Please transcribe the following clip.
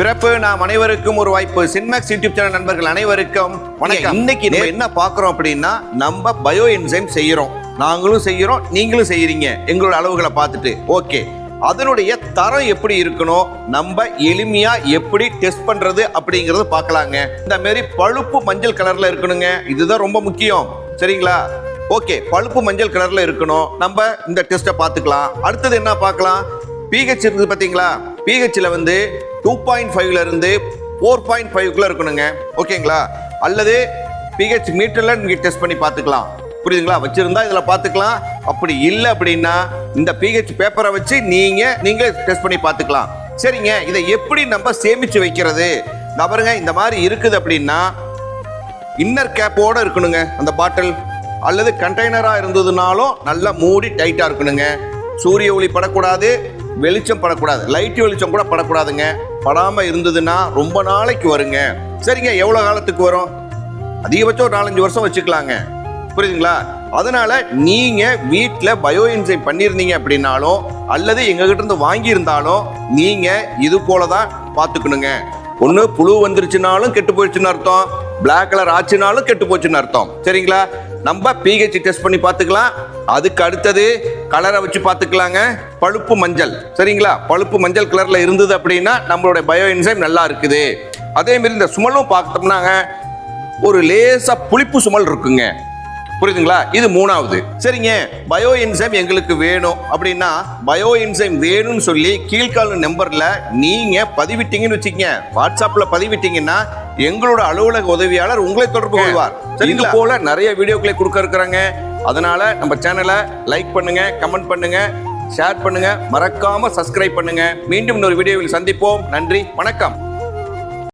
பிறப்பு நாம் அனைவருக்கும் ஒரு வாய்ப்பு. சின்மேக்ஸ் யூடியூப் சேனல் நண்பர்கள் அனைவருக்கும் வணக்கம். இன்னைக்கு நம்ம என்ன பார்க்குறோம் அப்படின்னா நம்ம பயோ என்சைம் செய்யறோம். நாங்களும் செய்யறோம் நீங்களும் செய்யறீங்க. எங்களோட அளவுகளை பார்த்துட்டு. ஓகே. அதனுடைய தரம் எப்படி இருக்கணும்? நம்ம எளிமையா எப்படி டெஸ்ட் பண்றது அப்படிங்கறத பார்க்கலாங்க. இந்த மாதிரி பழுப்பு மஞ்சள் கலர்ல இருக்கணுங்க. இதுதான் ரொம்ப முக்கியம். சரிங்களா? ஓகே. பழுப்பு மஞ்சள் கலர்ல இருக்கணும். நம்ம இந்த டெஸ்ட்டை பார்த்துக்கலாம். அடுத்தது என்ன பார்க்கலாம்? பிஹெச் இருக்குது பார்த்தீங்களா? பிஹெச்ல வந்து டூ பாயிண்ட் ஃபைவ்ல இருந்து ஃபோர் பாயிண்ட் ஃபைவ்க்குள்ள இருக்கணுங்க. ஓகேங்களா அல்லது பிஹெச் மீட்டர்ல நீங்க டெஸ்ட் பண்ணி பார்த்துக்கலாம். புரியுதுங்களா? வச்சிருந்தா இதுல பார்த்துக்கலாம். அப்படி இல்லை அப்படின்னா இந்த பிஹெச் பேப்பரை வச்சு நீங்க நீங்க டெஸ்ட் பண்ணி பார்த்துக்கலாம். சரிங்க? இதை எப்படி நம்ம சேமிச்சு வைக்கிறது? இந்த பாருங்க இந்த மாதிரி இருக்குது அப்படின்னா இன்னர் கேப்போட இருக்கணுங்க அந்த பாட்டில் அல்லது கண்டெய்னரா இருந்ததுனாலும் நல்லா மூடி டைட்டா இருக்கணுங்க. சூரிய ஒளி படக்கூடாது வெளிச்சம் படக்கூடாது. லைட் வெளிச்சம் கூட படக்கூடாதுங்க. படாமல் இருந்ததுன்னா ரொம்ப நாளைக்கு வருங்க. சரிங்க எவ்வளோ காலத்துக்கு வரும்? அதிகபட்சம் ஒரு நாலஞ்சு வருஷம் வச்சுக்கலாங்க. புரியுதுங்களா? அதனால நீங்க வீட்டில் பயோ என்சைம் பண்ணியிருந்தீங்க அப்படின்னாலும் அல்லது எங்ககிட்ட இருந்து வாங்கியிருந்தாலும் நீங்க இது போல தான் பார்த்துக்கணுங்க ஒன்று புழு வந்துருச்சுனாலும் கெட்டு போயிடுச்சுன்னு அர்த்தம். பிளாக் கலர் ஆச்சுனாலும் கெட்டு போச்சுன்னு அர்த்தம். சரிங்களா? நம்ம பிஹெச் டெஸ்ட் பண்ணி பார்த்துக்கலாம். அதுக்கு அடுத்தது கலரை வச்சு பார்த்துக்கலாங்க. பழுப்பு மஞ்சள். சரிங்களா? பழுப்பு மஞ்சள் கலரில் இருந்தது அப்படின்னா நம்மளுடைய பயோ என்சைம் நல்லா இருக்குது. அதே மாதிரி இந்த சுமலும் பார்த்தோம்னாங்க ஒரு லேசாக புளிப்பு சுமல் இருக்குங்க. புரியுதுங்களா? இது மூணாவது. சரிங்க. பயோ என்சைம் எங்களுக்கு வேணும். அப்படின்னா பயோ என்சைம் வேணும்னு சொல்லி கீழ்கால நம்பர்ல நீங்க பதிவிட்டீங்கன்னு வச்சுக்கங்க. வாட்ஸ்அப்ல பதிவிட்டீங்கன்னா எங்களோட அலுவலக உதவியாளர் உங்களை தொடர்பு கொள்வார். இது போல நிறைய வீடியோக்களை கொடுக்க இருக்கிறாங்க. அதனால நம்ம சேனலை லைக் பண்ணுங்க கமெண்ட் பண்ணுங்க ஷேர் பண்ணுங்க. மறக்காம சப்ஸ்கிரைப் பண்ணுங்க. மீண்டும் இன்னொரு வீடியோவில் சந்திப்போம். நன்றி. வணக்கம்.